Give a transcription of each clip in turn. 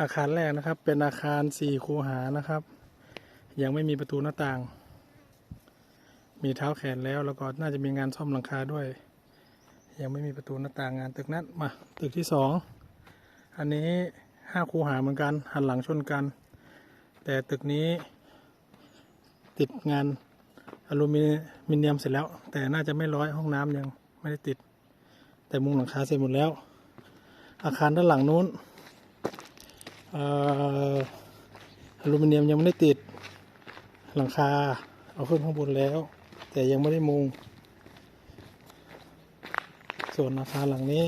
อาคารแรกนะครับ เป็นอาคารสี่คูหานะครับ ยังไม่มีประตูหน้าต่าง มีเท้าแขนแล้วแล้วก็น่าจะมีงานซ่อมหลังคาด้วย ยังไม่มีประตูหน้าต่างงานตึกนั้นมาตึกที่สองอันนี้ห้าคูหาเหมือนกัน หันหลังชนกัน แต่ตึกนี้ ติดงานอลูมิเนียมเสร็จแล้ว แต่น่าจะไม่ร้อยห้องน้ำยังไม่ได้ติด แต่มุงหลังคาเสร็จหมดแล้ว อาคารด้านหลังนู้น อลูมิเนียมยังไม่ได้ติดหลังคา เอาขึ้นข้างบนแล้ว แต่ยังไม่ได้มุง ส่วนอาคารหลังนี้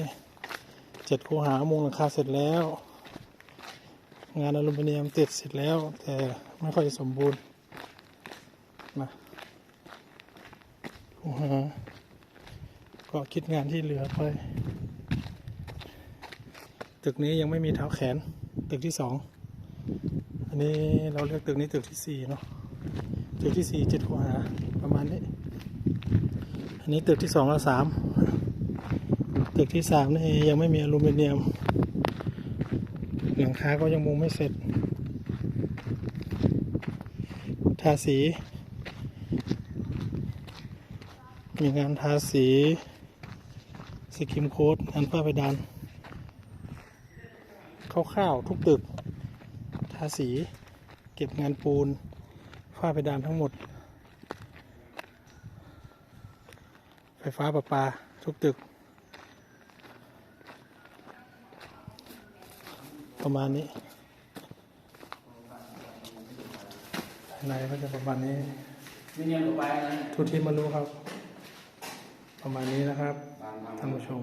เจ็ดคูหามุงหลังคาเสร็จแล้ว งานอลูมิเนียมติดเสร็จแล้ว แต่ไม่ค่อยสมบูรณ์นะคูหาก็คิดงานที่เหลือไป ตึกนี้ยังไม่มีเท้าแขน ตึกที่สองอันนี้เราเรียกตึกนี้ตึกที่สี่เนาะตึกที่สี่เจ็ดคูหาประมาณนี้ อันนี้ตึกที่สองและสามตึกที่สามนี่ยังไม่มีอลูมิเนียม หลังคาก็ยังมุงไม่เสร็จ ทาสี มีงานทาสีสกิมโค้ดงานฝ้าเพดาน คร่าวๆทุกตึก ทาสี เก็บงานปูนฝ้าเพดานทั้งหมด ไฟฟ้าประปา ทุกตึก ประมาณนี้ภายในก็จะประมาณนี้มิเนียมต่อไปนะทุกที่มารู้ครับ ประมาณนี้นะครับบางบางท่านผู้ชม